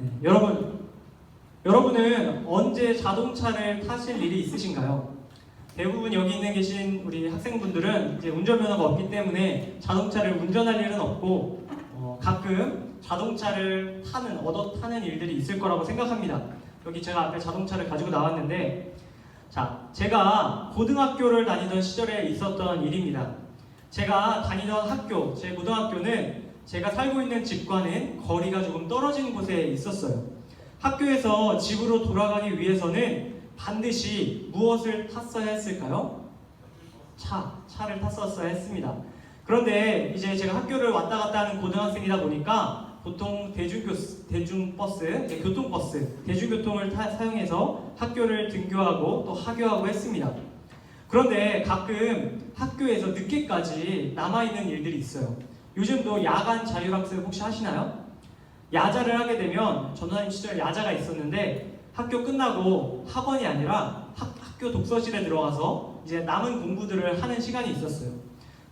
네, 여러분, 여러분은 언제 자동차를 타실 일이 있으신가요? 대부분 여기 있는 계신 우리 학생분들은 이제 운전면허가 없기 때문에 자동차를 운전할 일은 없고 어, 가끔 자동차를 타는 얻어 타는 일들이 있을 거라고 생각합니다. 여기 제가 앞에 자동차를 가지고 나왔는데 자 제가 고등학교를 다니던 시절에 있었던 일입니다. 제가 다니던 학교 제 고등학교는 제가 살고 있는 집과는 거리가 조금 떨어진 곳에 있었어요. 학교에서 집으로 돌아가기 위해서는 반드시 무엇을 탔어야 했을까요? 차, 차를 탔었어야 했습니다. 그런데 이제 제가 학교를 왔다 갔다 하는 고등학생이다 보니까 보통 대중교, 대중버스, 네, 교통버스, 대중교통을 타- 사용해서 학교를 등교하고 또 하교하고 했습니다. 그런데 가끔 학교에서 늦게까지 남아있는 일들이 있어요. 요즘도 야간 자율학습 혹시 하시나요? 야자를 하게 되면 전화님 시절 야자가 있었는데 학교 끝나고 학원이 아니라 학, 학교 독서실에 들어가서 이제 남은 공부들을 하는 시간이 있었어요.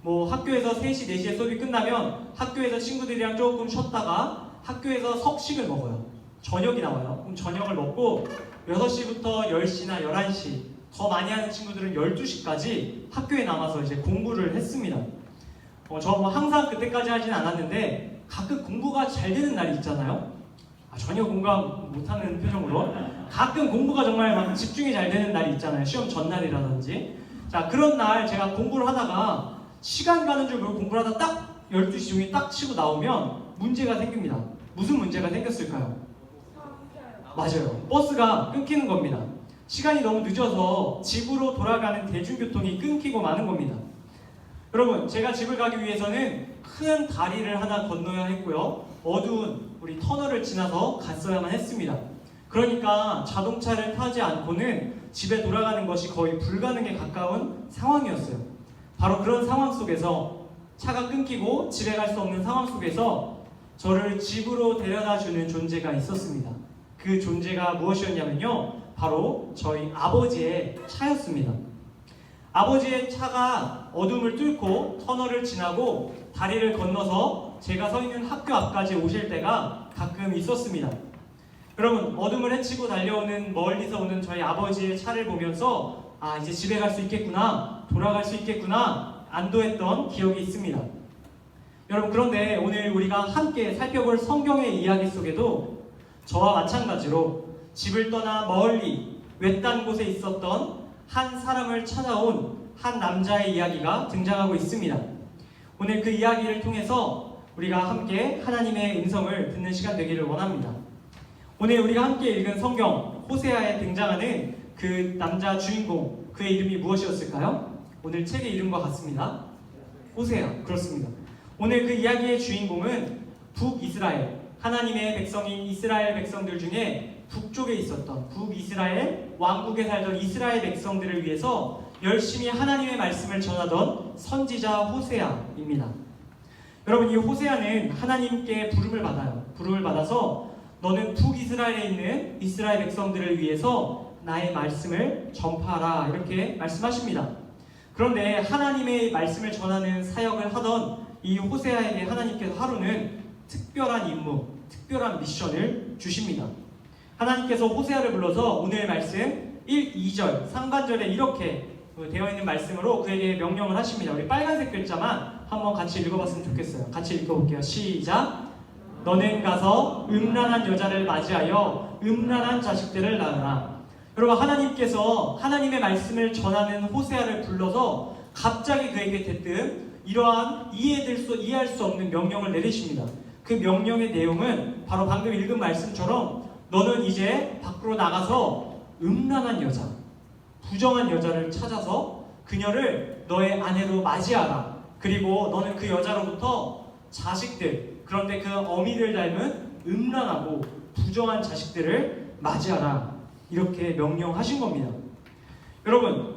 뭐 학교에서 3시, 4시에 수업이 끝나면 학교에서 친구들이랑 조금 쉬었다가 학교에서 석식을 먹어요. 저녁이 나와요. 그럼 저녁을 먹고 6시부터 10시나 11시 더 많이 하는 친구들은 12시까지 학교에 남아서 이제 공부를 했습니다. 어, 저뭐 항상 그때까지 하진 않았는데 가끔 공부가 잘 되는 날이 있잖아요. 아, 전혀 공감 못하는 표정으로 가끔 공부가 정말 막 집중이 잘 되는 날이 있잖아요. 시험 전날이라든지. 자 그런 날 제가 공부를 하다가 시간 가는 줄 모르고 공부를 하다 딱 12시 종이 딱 치고 나오면 문제가 생깁니다. 무슨 문제가 생겼을까요? 맞아요. 버스가 끊기는 겁니다. 시간이 너무 늦어서 집으로 돌아가는 대중교통이 끊기고 마는 겁니다. 여러분, 제가 집을 가기 위해서는 큰 다리를 하나 건너야 했고요. 어두운 우리 터널을 지나서 갔어야만 했습니다. 그러니까 자동차를 타지 않고는 집에 돌아가는 것이 거의 불가능에 가까운 상황이었어요. 바로 그런 상황 속에서 차가 끊기고 집에 갈 수 없는 상황 속에서 저를 집으로 데려다 주는 존재가 있었습니다. 그 존재가 무엇이었냐면요. 바로 저희 아버지의 차였습니다. 아버지의 차가 어둠을 뚫고 터널을 지나고 다리를 건너서 제가 서 있는 학교 앞까지 오실 때가 가끔 있었습니다. 여러분, 어둠을 헤치고 달려오는 멀리서 오는 저희 아버지의 차를 보면서 아, 이제 집에 갈 수 있겠구나, 돌아갈 수 있겠구나, 안도했던 기억이 있습니다. 여러분, 그런데 오늘 우리가 함께 살펴볼 성경의 이야기 속에도 저와 마찬가지로 집을 떠나 멀리 외딴 곳에 있었던 한 사람을 찾아온 한 남자의 이야기가 등장하고 있습니다. 오늘 그 이야기를 통해서 우리가 함께 하나님의 음성을 듣는 시간 되기를 원합니다. 오늘 우리가 함께 읽은 성경 호세아에 등장하는 그 남자 주인공 그의 이름이 무엇이었을까요? 오늘 책의 이름과 같습니다. 호세아 그렇습니다. 오늘 그 이야기의 주인공은 북이스라엘 하나님의 백성인 이스라엘 백성들 중에 북쪽에 있었던 북이스라엘 왕국에 살던 이스라엘 백성들을 위해서 열심히 하나님의 말씀을 전하던 선지자 호세아입니다. 여러분 이 호세아는 하나님께 부름을 받아요. 부름을 받아서 너는 북이스라엘에 있는 이스라엘 백성들을 위해서 나의 말씀을 전파하라 이렇게 말씀하십니다. 그런데 하나님의 말씀을 전하는 사역을 하던 이 호세아에게 하나님께서 하루는 특별한 임무, 특별한 미션을 주십니다. 하나님께서 호세아를 불러서 오늘 말씀 1, 2절 상반절에 이렇게 되어 있는 말씀으로 그에게 명령을 하십니다. 우리 빨간색 글자만 한번 같이 읽어봤으면 좋겠어요. 같이 읽어볼게요. 시작. 너는 가서 음란한 여자를 맞이하여 음란한 자식들을 낳으라. 여러분 하나님께서 하나님의 말씀을 전하는 호세아를 불러서 갑자기 그에게 대뜸 이러한 이해될 수 이해할 수 없는 명령을 내리십니다. 그 명령의 내용은 바로 방금 읽은 말씀처럼 너는 이제 밖으로 나가서 음란한 여자, 부정한 여자를 찾아서 그녀를 너의 아내로 맞이하라. 그리고 너는 그 여자로부터 자식들, 그런데 그 어미를 닮은 음란하고 부정한 자식들을 맞이하라. 이렇게 명령하신 겁니다. 여러분,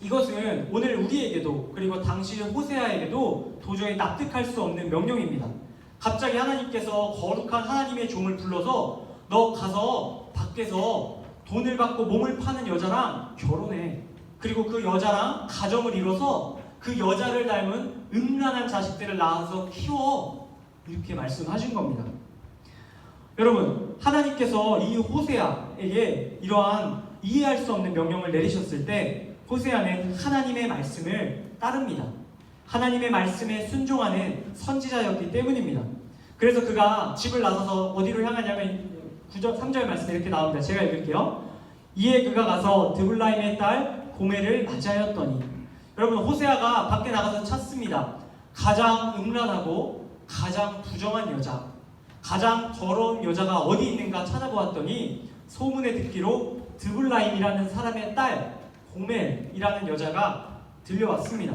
이것은 오늘 우리에게도 그리고 당시 호세아에게도 도저히 납득할 수 없는 명령입니다. 갑자기 하나님께서 거룩한 하나님의 종을 불러서 너 가서 밖에서 돈을 받고 몸을 파는 여자랑 결혼해. 그리고 그 여자랑 가정을 이뤄서 그 여자를 닮은 음란한 자식들을 낳아서 키워. 이렇게 말씀하신 겁니다. 여러분, 하나님께서 이 호세아에게 이러한 이해할 수 없는 명령을 내리셨을 때 호세아는 하나님의 말씀을 따릅니다. 하나님의 말씀에 순종하는 선지자였기 때문입니다. 그래서 그가 집을 나서서 어디로 향하냐면 9절, 3절 말씀에 이렇게 나옵니다. 제가 읽을게요. 이에 그가 가서 드블라임의 딸 고멜을 맞이하였더니 여러분 호세아가 밖에 나가서 찾습니다. 가장 음란하고 가장 부정한 여자, 가장 더러운 여자가 어디 있는가 찾아보았더니 소문에 듣기로 드블라임이라는 사람의 딸 고멜이라는 여자가 들려왔습니다.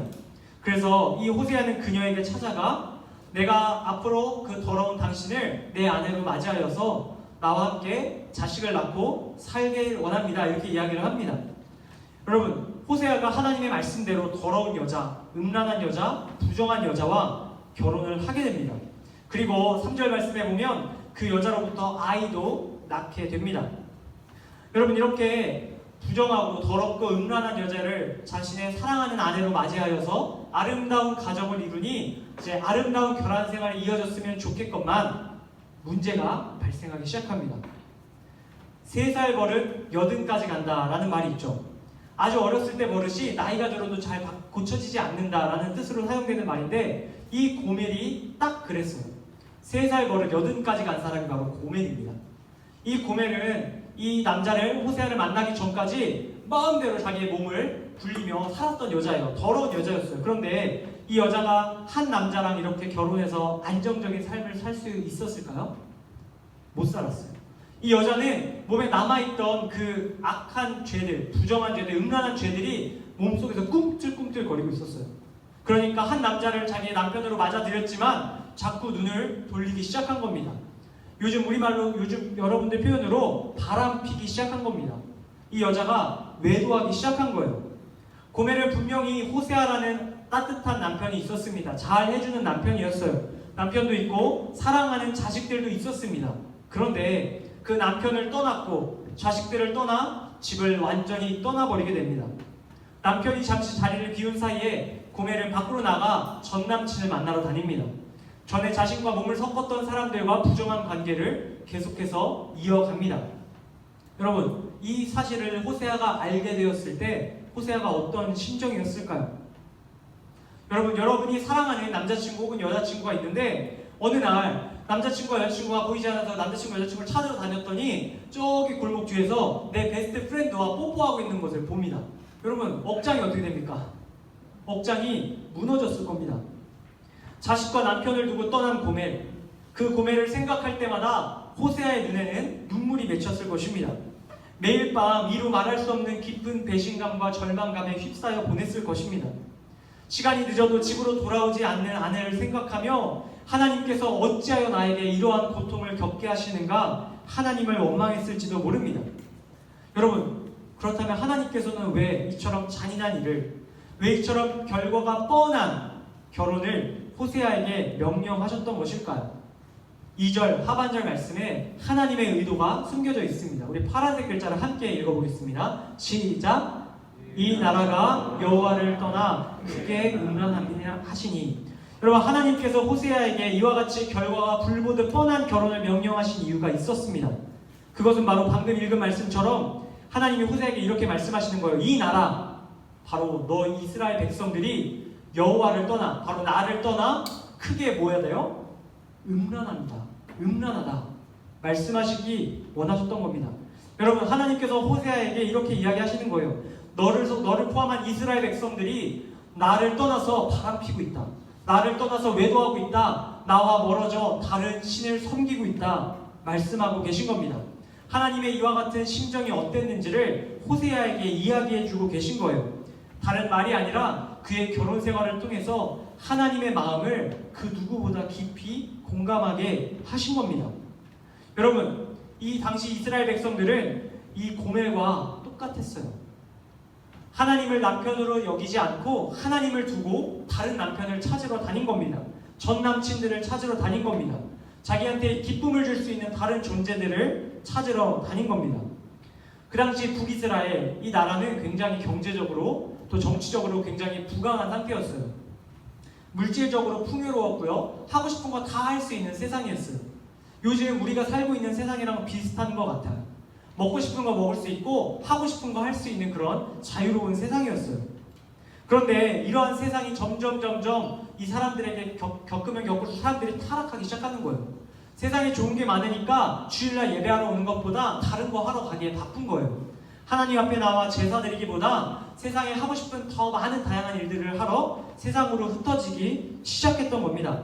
그래서 이 호세아는 그녀에게 찾아가 내가 앞으로 그 더러운 당신을 내 아내로 맞이하여서 나와 함께 자식을 낳고 살길 원합니다. 이렇게 이야기를 합니다. 여러분, 호세아가 하나님의 말씀대로 더러운 여자, 음란한 여자, 부정한 여자와 결혼을 하게 됩니다. 그리고 3절 말씀에 보면 그 여자로부터 아이도 낳게 됩니다. 여러분, 이렇게 부정하고 더럽고 음란한 여자를 자신의 사랑하는 아내로 맞이하여서 아름다운 가정을 이루니 이제 아름다운 결혼 생활이 이어졌으면 좋겠건만 문제가 발생하기 시작합니다. 세 살 버릇 여든까지 간다라는 말이 있죠. 아주 어렸을 때 버릇이 나이가 들어도 잘 바- 고쳐지지 않는다라는 뜻으로 사용되는 말인데 이 고멜이 딱 그랬어요. 세 살 버릇 여든까지 간 사람이 바로 고멜입니다. 이 고멜은 이 남자를 호세아를 만나기 전까지 마음대로 자기의 몸을 굴리며 살았던 여자예요. 더러운 여자였어요. 그런데 이 여자가 한 남자랑 이렇게 결혼해서 안정적인 삶을 살 수 있었을까요? 못 살았어요. 이 여자는 몸에 남아있던 그 악한 죄들, 부정한 죄들, 음란한 죄들이 몸속에서 꿈틀꿈틀 거리고 있었어요. 그러니까 한 남자를 자기의 남편으로 맞아들였지만 자꾸 눈을 돌리기 시작한 겁니다. 요즘 우리말로 요즘 여러분들 표현으로 바람 피기 시작한 겁니다. 이 여자가 외도하기 시작한 거예요. 고멜은 분명히 호세아라는 따뜻한 남편이 있었습니다. 잘 해주는 남편이었어요. 남편도 있고 사랑하는 자식들도 있었습니다. 그런데 그 남편을 떠났고 자식들을 떠나 집을 완전히 떠나버리게 됩니다. 남편이 잠시 자리를 비운 사이에 고멜은 밖으로 나가 전 남친을 만나러 다닙니다. 전에 자신과 몸을 섞었던 사람들과 부정한 관계를 계속해서 이어갑니다. 여러분, 이 사실을 호세아가 알게 되었을 때 호세아가 어떤 심정이었을까요? 여러분, 여러분이 사랑하는 남자친구 혹은 여자친구가 있는데 어느 날 남자친구와 여자친구가 보이지 않아서 남자친구 여자친구를 찾으러 다녔더니 저기 골목 뒤에서 내 베스트 프렌드와 뽀뽀하고 있는 것을 봅니다. 여러분, 억장이 어떻게 됩니까? 억장이 무너졌을 겁니다. 자식과 남편을 두고 떠난 고멜, 그 고멜을 생각할 때마다 호세아의 눈에는 눈물이 맺혔을 것입니다. 매일 밤 이루 말할 수 없는 깊은 배신감과 절망감에 휩싸여 보냈을 것입니다. 시간이 늦어도 집으로 돌아오지 않는 아내를 생각하며 하나님께서 어찌하여 나에게 이러한 고통을 겪게 하시는가 하나님을 원망했을지도 모릅니다. 여러분, 그렇다면 하나님께서는 왜 이처럼 잔인한 일을, 왜 이처럼 결과가 뻔한 결혼을 호세아에게 명령하셨던 것일까요? 2절 하반절 말씀에 하나님의 의도가 숨겨져 있습니다. 우리 파란색 글자를 함께 읽어보겠습니다. 시작. 이 나라가 여호와를 떠나 크게 음란함이냐 하시니 여러분 하나님께서 호세아에게 이와 같이 결과가 불보듯 뻔한 결혼을 명령하신 이유가 있었습니다. 그것은 바로 방금 읽은 말씀처럼 하나님이 호세아에게 이렇게 말씀하시는 거예요. 이 나라 바로 너 이스라엘 백성들이 여호와를 떠나 바로 나를 떠나 크게 뭐야 돼요? 음란합니다. 음란하다. 말씀하시기 원하셨던 겁니다. 여러분 하나님께서 호세아에게 이렇게 이야기하시는 거예요. 너를 너를 포함한 이스라엘 백성들이 나를 떠나서 바람피고 있다. 나를 떠나서 외도하고 있다. 나와 멀어져 다른 신을 섬기고 있다. 말씀하고 계신 겁니다. 하나님의 이와 같은 심정이 어땠는지를 호세아에게 이야기해주고 계신 거예요. 다른 말이 아니라 그의 결혼 생활을 통해서 하나님의 마음을 그 누구보다 깊이 공감하게 하신 겁니다. 여러분, 이 당시 이스라엘 백성들은 이 고멜과 똑같았어요. 하나님을 남편으로 여기지 않고 하나님을 두고 다른 남편을 찾으러 다닌 겁니다. 전 남친들을 찾으러 다닌 겁니다. 자기한테 기쁨을 줄 수 있는 다른 존재들을 찾으러 다닌 겁니다. 그 당시 북이스라엘 이 나라는 굉장히 경제적으로 또 정치적으로 굉장히 부강한 상태였어요. 물질적으로 풍요로웠고요. 하고 싶은 거 다 할 수 있는 세상이었어요. 요즘 우리가 살고 있는 세상이랑 비슷한 것 같아요. 먹고 싶은 거 먹을 수 있고 하고 싶은 거 할 수 있는 그런 자유로운 세상이었어요. 그런데 이러한 세상이 점점 점점 이 사람들에게 겪, 겪으면 겪을수록 사람들이 타락하기 시작하는 거예요. 세상에 좋은 게 많으니까 주일날 예배하러 오는 것보다 다른 거 하러 가기에 바쁜 거예요. 하나님 앞에 나와 제사 드리기보다 세상에 하고 싶은 더 많은 다양한 일들을 하러 세상으로 흩어지기 시작했던 겁니다.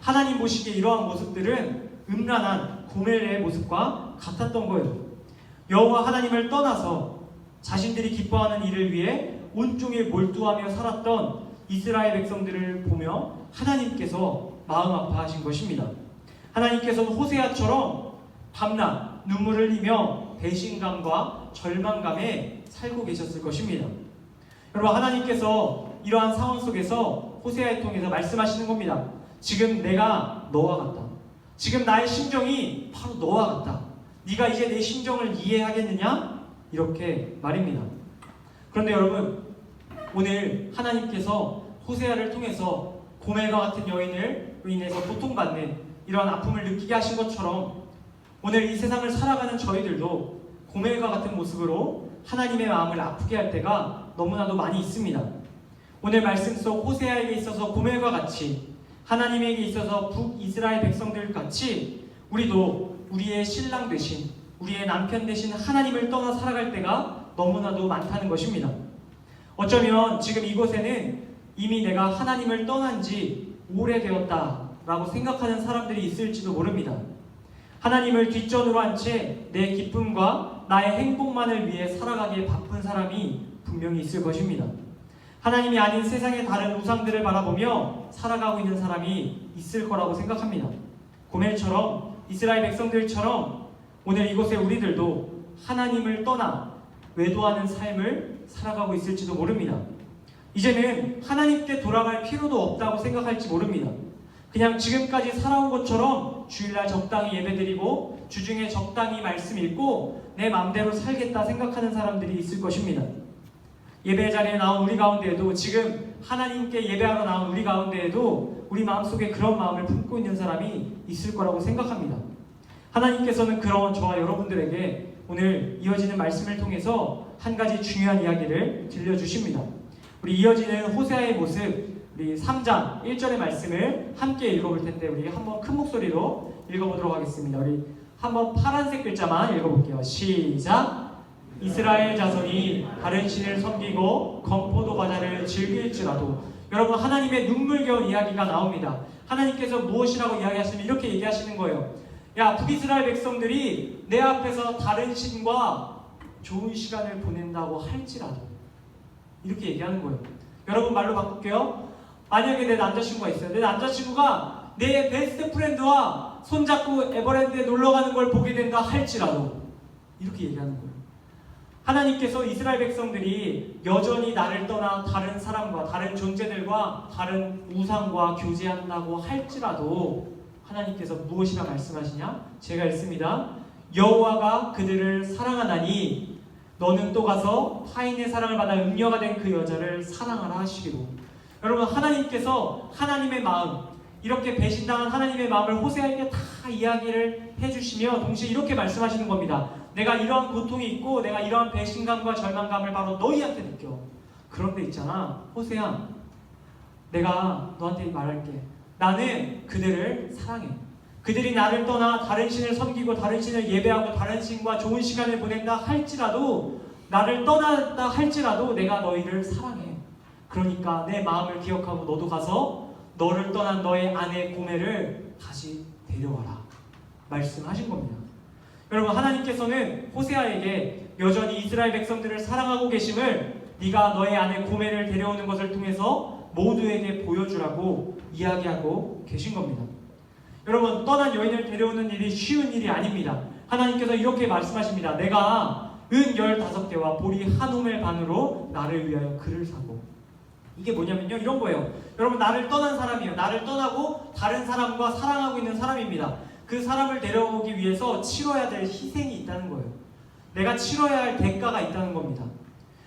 하나님 보시기에 이러한 모습들은 음란한 고멜의 모습과 같았던 거예요. 여호와 하나님을 떠나서 자신들이 기뻐하는 일을 위해 온종일 몰두하며 살았던 이스라엘 백성들을 보며 하나님께서 마음 아파하신 것입니다. 하나님께서는 호세아처럼 밤낮 눈물을 흘리며 배신감과 절망감에 살고 계셨을 것입니다. 여러분 하나님께서 이러한 상황 속에서 호세아를 통해서 말씀하시는 겁니다. 지금 내가 너와 같다. 지금 나의 심정이 바로 너와 같다. 네가 이제 내 심정을 이해하겠느냐? 이렇게 말입니다. 그런데 여러분 오늘 하나님께서 호세아를 통해서 고멜과 같은 여인을 인해서 고통받는 이러한 아픔을 느끼게 하신 것처럼 오늘 이 세상을 살아가는 저희들도 고멜과 같은 모습으로 하나님의 마음을 아프게 할 때가 너무나도 많이 있습니다. 오늘 말씀 속 호세아에게 있어서 고멜과 같이 하나님에게 있어서 북이스라엘 백성들 같이 우리도 우리의 신랑 대신 우리의 남편 대신 하나님을 떠나 살아갈 때가 너무나도 많다는 것입니다. 어쩌면 지금 이곳에는 이미 내가 하나님을 떠난 지 오래되었다라고 생각하는 사람들이 있을지도 모릅니다. 하나님을 뒷전으로 한 채 내 기쁨과 나의 행복만을 위해 살아가기에 바쁜 사람이 분명히 있을 것입니다. 하나님이 아닌 세상의 다른 우상들을 바라보며 살아가고 있는 사람이 있을 거라고 생각합니다. 고멜처럼 이스라엘 백성들처럼 오늘 이곳에 우리들도 하나님을 떠나 외도하는 삶을 살아가고 있을지도 모릅니다. 이제는 하나님께 돌아갈 필요도 없다고 생각할지 모릅니다. 그냥 지금까지 살아온 것처럼 주일날 적당히 예배드리고 주중에 적당히 말씀 읽고 내 마음대로 살겠다 생각하는 사람들이 있을 것입니다. 예배 자리에 나온 우리 가운데에도 지금 하나님께 예배하러 나온 우리 가운데에도 우리 마음속에 그런 마음을 품고 있는 사람이 있을 거라고 생각합니다. 하나님께서는 그런 저와 여러분들에게 오늘 이어지는 말씀을 통해서 한 가지 중요한 이야기를 들려주십니다. 우리 이어지는 호세아의 모습 우리 3장 1절의 말씀을 함께 읽어볼 텐데 우리 한번 큰 목소리로 읽어보도록 하겠습니다. 우리 한번 파란색 글자만 읽어볼게요. 시작. 이스라엘 자손이 다른 신을 섬기고 건포도 과자를 즐길지라도 여러분 하나님의 눈물겨운 이야기가 나옵니다. 하나님께서 무엇이라고 이야기하시면 이렇게 얘기하시는 거예요. 야 북이스라엘 백성들이 내 앞에서 다른 신과 좋은 시간을 보낸다고 할지라도 이렇게 얘기하는 거예요. 여러분 말로 바꿀게요. 만약에 내 남자친구가 있어요. 내 남자친구가 내 베스트 프렌드와 손잡고 에버랜드에 놀러 가는 걸 보게 된다 할지라도 이렇게 얘기하는 거예요. 하나님께서 이스라엘 백성들이 여전히 나를 떠나 다른 사람과 다른 존재들과 다른 우상과 교제한다고 할지라도 하나님께서 무엇이라 말씀하시냐? 제가 읽습니다. 여호와가 그들을 사랑하나니 너는 또 가서 타인의 사랑을 받아 음녀가 된 그 여자를 사랑하라 하시기로. 여러분 하나님께서 하나님의 마음 이렇게 배신당한 하나님의 마음을 호세아에게 다 이야기를 해주시며 동시에 이렇게 말씀하시는 겁니다. 내가 이러한 고통이 있고 내가 이러한 배신감과 절망감을 바로 너희한테 느껴. 그런데 있잖아 호세아 내가 너한테 말할게. 나는 그들을 사랑해. 그들이 나를 떠나 다른 신을 섬기고 다른 신을 예배하고 다른 신과 좋은 시간을 보낸다 할지라도 나를 떠났다 할지라도 내가 너희를 사랑해. 그러니까 내 마음을 기억하고 너도 가서 너를 떠난 너의 아내 고매를 다시 데려와라. 말씀하신 겁니다. 여러분 하나님께서는 호세아에게 여전히 이스라엘 백성들을 사랑하고 계심을 네가 너의 아내 고매를 데려오는 것을 통해서 모두에게 보여주라고 이야기하고 계신 겁니다. 여러분 떠난 여인을 데려오는 일이 쉬운 일이 아닙니다. 하나님께서 이렇게 말씀하십니다. 내가 은 열다섯 개와 보리 한 오멜 반으로 나를 위하여 그를 사고 이게 뭐냐면요 이런 거예요. 여러분 나를 떠난 사람이에요. 나를 떠나고 다른 사람과 사랑하고 있는 사람입니다. 그 사람을 데려오기 위해서 치러야 될 희생이 있다는 거예요. 내가 치러야 할 대가가 있다는 겁니다.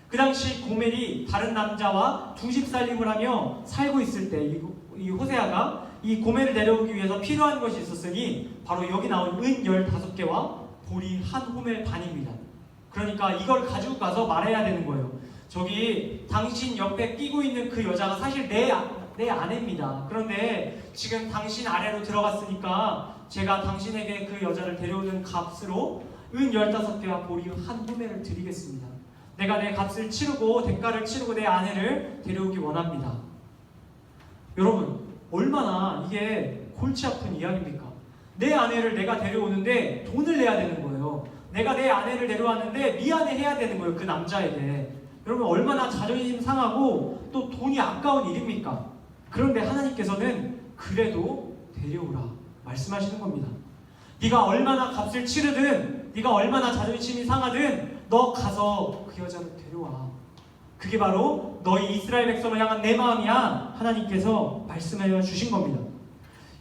그 당시 고멜이 다른 남자와 두식 살림을 하며 살고 있을 때 이 호세아가 이 고매를 내려오기 위해서 필요한 것이 있었으니 바로 여기 나온 은 15개와 보리 한 호멜 반입니다. 그러니까 이걸 가지고 가서 말해야 되는 거예요. 저기 당신 옆에 끼고 있는 그 여자가 사실 내, 아- 내 아내입니다. 그런데 지금 당신 아래로 들어갔으니까 제가 당신에게 그 여자를 데려오는 값으로 은 15개와 보리 한 호멜을 드리겠습니다. 내가 내 값을 치르고 대가를 치르고 내 아내를 데려오기 원합니다. 여러분, 얼마나 이게 골치 아픈 이야기입니까? 내 아내를 내가 데려오는데 돈을 내야 되는 거예요. 내가 내 아내를 데려왔는데 미안해 해야 되는 거예요. 그 남자에게. 여러분, 얼마나 자존심 상하고 또 돈이 아까운 일입니까? 그런데 하나님께서는 그래도 데려오라 말씀하시는 겁니다. 네가 얼마나 값을 치르든 네가 얼마나 자존심이 상하든 너 가서 그 여자를 데려와. 그게 바로 너희 이스라엘 백성을 향한 내 마음이야 하나님께서 말씀해 주신 겁니다.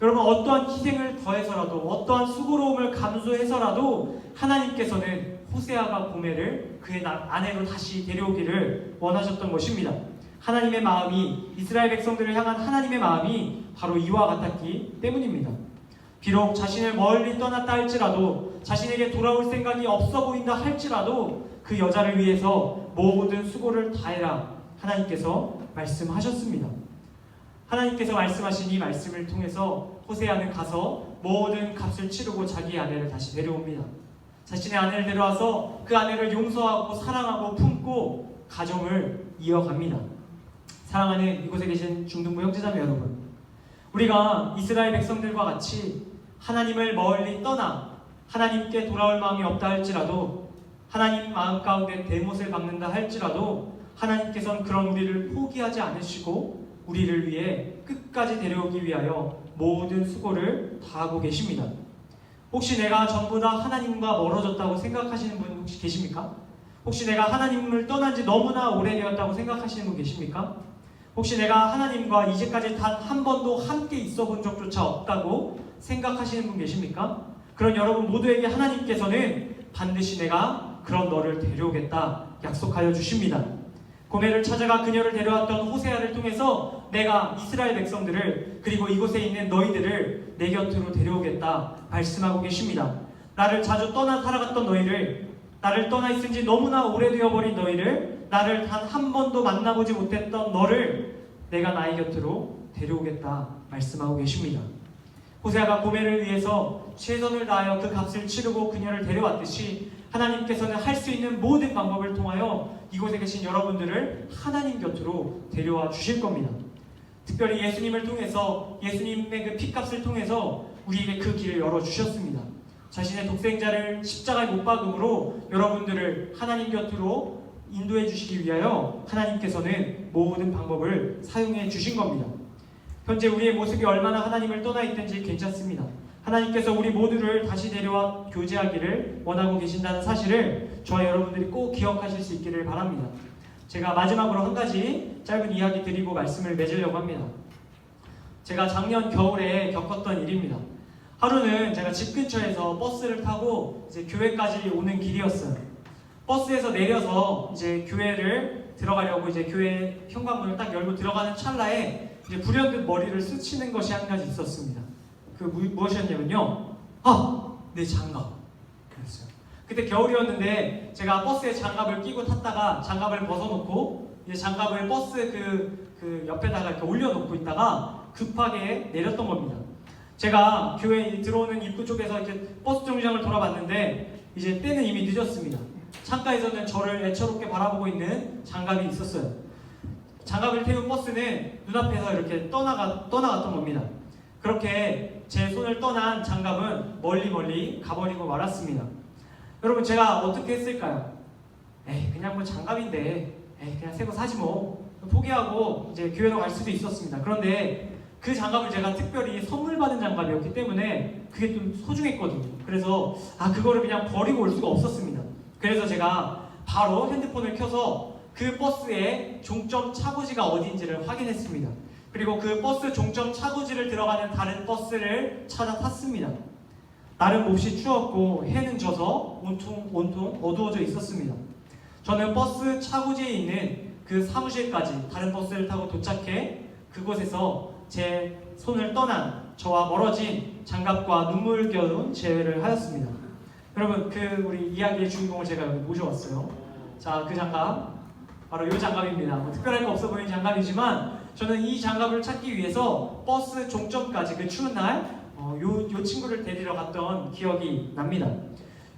여러분 어떠한 희생을 더해서라도 어떠한 수고로움을 감수해서라도 하나님께서는 호세아가 고멜을 그의 나- 아내로 다시 데려오기를 원하셨던 것입니다. 하나님의 마음이 이스라엘 백성들을 향한 하나님의 마음이 바로 이와 같았기 때문입니다. 비록 자신을 멀리 떠났다 할지라도 자신에게 돌아올 생각이 없어 보인다 할지라도 그 여자를 위해서 모든 수고를 다해라 하나님께서 말씀하셨습니다. 하나님께서 말씀하신 이 말씀을 통해서 호세아는 가서 모든 값을 치르고 자기 아내를 다시 데려옵니다. 자신의 아내를 데려와서 그 아내를 용서하고 사랑하고 품고 가정을 이어갑니다. 사랑하는 이곳에 계신 중등부 형제자매 여러분, 우리가 이스라엘 백성들과 같이 하나님을 멀리 떠나 하나님께 돌아올 마음이 없다 할지라도 하나님 마음 가운데 대못을 박는다 할지라도 하나님께서는 그런 우리를 포기하지 않으시고 우리를 위해 끝까지 데려오기 위하여 모든 수고를 다하고 계십니다. 혹시 내가 전부 다 하나님과 멀어졌다고 생각하시는 분 혹시 계십니까? 혹시 내가 하나님을 떠난 지 너무나 오래되었다고 생각하시는 분 계십니까? 혹시 내가 하나님과 이제까지 단 한 번도 함께 있어 본 적조차 없다고 생각하시는 분 계십니까? 그런 여러분 모두에게 하나님께서는 반드시 내가 그런 너를 데려오겠다 약속하여 주십니다. 고멜을 찾아가 그녀를 데려왔던 호세아를 통해서 내가 이스라엘 백성들을 그리고 이곳에 있는 너희들을 내 곁으로 데려오겠다 말씀하고 계십니다. 나를 자주 떠나 살아갔던 너희를 나를 떠나 있은 지 너무나 오래되어 버린 너희를 나를 단 한 번도 만나보지 못했던 너를 내가 나의 곁으로 데려오겠다 말씀하고 계십니다. 호세아가 고멜을 위해서 최선을 다하여 그 값을 치르고 그녀를 데려왔듯이 하나님께서는 할 수 있는 모든 방법을 통하여 이곳에 계신 여러분들을 하나님 곁으로 데려와 주실 겁니다. 특별히 예수님을 통해서 예수님의 그 피값을 통해서 우리에게 그 길을 열어 주셨습니다. 자신의 독생자를 십자가에 못 박음으로 여러분들을 하나님 곁으로 인도해 주시기 위하여 하나님께서는 모든 방법을 사용해 주신 겁니다. 현재 우리의 모습이 얼마나 하나님을 떠나 있든지 괜찮습니다. 하나님께서 우리 모두를 다시 데려와 교제하기를 원하고 계신다는 사실을 저와 여러분들이 꼭 기억하실 수 있기를 바랍니다. 제가 마지막으로 한 가지 짧은 이야기 드리고 말씀을 맺으려고 합니다. 제가 작년 겨울에 겪었던 일입니다. 하루는 제가 집 근처에서 버스를 타고 이제 교회까지 오는 길이었어요. 버스에서 내려서 이제 교회를 들어가려고 이제 교회 현관문을 딱 열고 들어가는 찰나에 이제 불현듯 머리를 스치는 것이 한 가지 있었습니다. 그 무, 무엇이었냐면요. 아, 내 장갑. 그랬어요. 그때 겨울이었는데 제가 버스에 장갑을 끼고 탔다가 장갑을 벗어놓고 이제 장갑을 버스 그, 그 옆에다가 이렇게 올려놓고 있다가 급하게 내렸던 겁니다. 제가 교회 들어오는 입구 쪽에서 이렇게 버스 정류장을 돌아봤는데 이제 때는 이미 늦었습니다. 창가에서는 저를 애처롭게 바라보고 있는 장갑이 있었어요. 장갑을 태운 버스는 눈앞에서 이렇게 떠나가, 떠나갔던 겁니다. 그렇게 제 손을 떠난 장갑은 멀리 멀리 가버리고 말았습니다. 여러분 제가 어떻게 했을까요? 에이 그냥 뭐 장갑인데 에이 그냥 새거 사지 뭐 포기하고 이제 교회로 갈 수도 있었습니다. 그런데 그 장갑을 제가 특별히 선물 받은 장갑이었기 때문에 그게 좀 소중했거든요. 그래서 아 그거를 그냥 버리고 올 수가 없었습니다. 그래서 제가 바로 핸드폰을 켜서 그 버스의 종점 차고지가 어디인지를 확인했습니다. 그리고 그 버스 종점 차고지를 들어가는 다른 버스를 찾아 탔습니다. 날은 몹시 추웠고 해는 져서 온통 온통 어두워져 있었습니다. 저는 버스 차고지에 있는 그 사무실까지 다른 버스를 타고 도착해 그곳에서 제 손을 떠난 저와 멀어진 장갑과 눈물겨운 재회를 하였습니다. 여러분 그 우리 이야기의 주인공을 제가 여기 모셔왔어요. 자 그 장갑 바로 이 장갑입니다. 뭐 특별할 거 없어 보이는 장갑이지만 저는 이 장갑을 찾기 위해서 버스 종점까지 그 추운 날 어, 요, 요 친구를 데리러 갔던 기억이 납니다.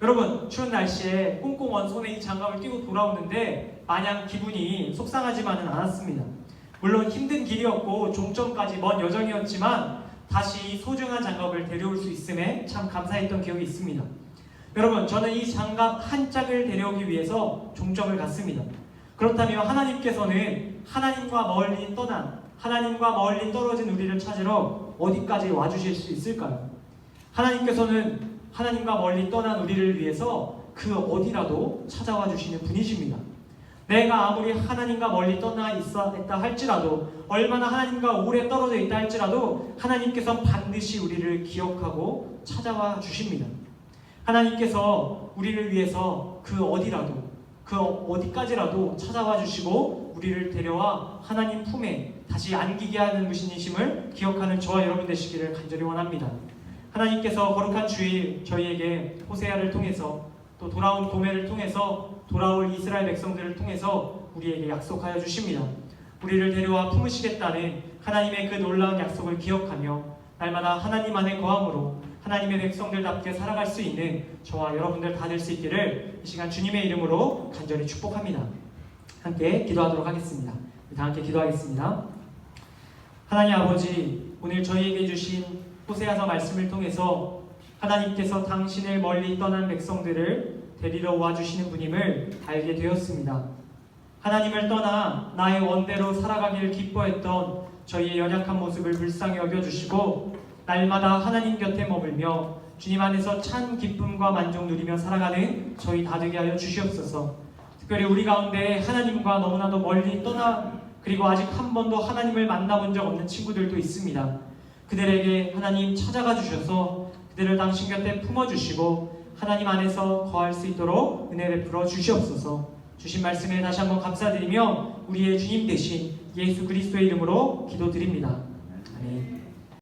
여러분 추운 날씨에 꽁꽁 손에 이 장갑을 끼고 돌아오는데 마냥 기분이 속상하지만은 않았습니다. 물론 힘든 길이었고 종점까지 먼 여정이었지만 다시 소중한 장갑을 데려올 수 있음에 참 감사했던 기억이 있습니다. 여러분 저는 이 장갑 한 짝을 데려오기 위해서 종점을 갔습니다. 그렇다면 하나님께서는 하나님과 멀리 떠난 하나님과 멀리 떨어진 우리를 찾으러 어디까지 와주실 수 있을까요? 하나님께서는 하나님과 멀리 떠난 우리를 위해서 그 어디라도 찾아와 주시는 분이십니다. 내가 아무리 하나님과 멀리 떠나 있어 있다 할지라도 얼마나 하나님과 오래 떨어져 있다 할지라도 하나님께서 반드시 우리를 기억하고 찾아와 주십니다. 하나님께서 우리를 위해서 그 어디라도 그 어디까지라도 찾아와 주시고 우리를 데려와 하나님 품에 다시 안기게 하는 분이심을 기억하는 저와 여러분 되시기를 간절히 원합니다. 하나님께서 거룩한 주일 저희에게 호세아를 통해서 또 돌아온 고멜을 통해서 돌아올 이스라엘 백성들을 통해서 우리에게 약속하여 주십니다. 우리를 데려와 품으시겠다는 하나님의 그 놀라운 약속을 기억하며 날마다 하나님 안에 거함으로 하나님의 백성들답게 살아갈 수 있는 저와 여러분들 다 될 수 있기를 이 시간 주님의 이름으로 간절히 축복합니다. 함께 기도하도록 하겠습니다. 다 함께 기도하겠습니다. 하나님 아버지 오늘 저희에게 주신 호세아서 말씀을 통해서 하나님께서 당신을 멀리 떠난 백성들을 데리러 와주시는 분임을 알게 되었습니다. 하나님을 떠나 나의 원대로 살아가기를 기뻐했던 저희의 연약한 모습을 불쌍히 여겨주시고 날마다 하나님 곁에 머물며 주님 안에서 찬 기쁨과 만족 누리며 살아가는 저희 다 되게 하여 주시옵소서. 특별히 우리 가운데 하나님과 너무나도 멀리 떠나 그리고 아직 한 번도 하나님을 만나본 적 없는 친구들도 있습니다. 그들에게 하나님 찾아가 주셔서 그들을 당신 곁에 품어주시고 하나님 안에서 거할 수 있도록 은혜 베풀어 주시옵소서. 주신 말씀에 다시 한번 감사드리며 우리의 주님 대신 예수 그리스도의 이름으로 기도드립니다. 아멘.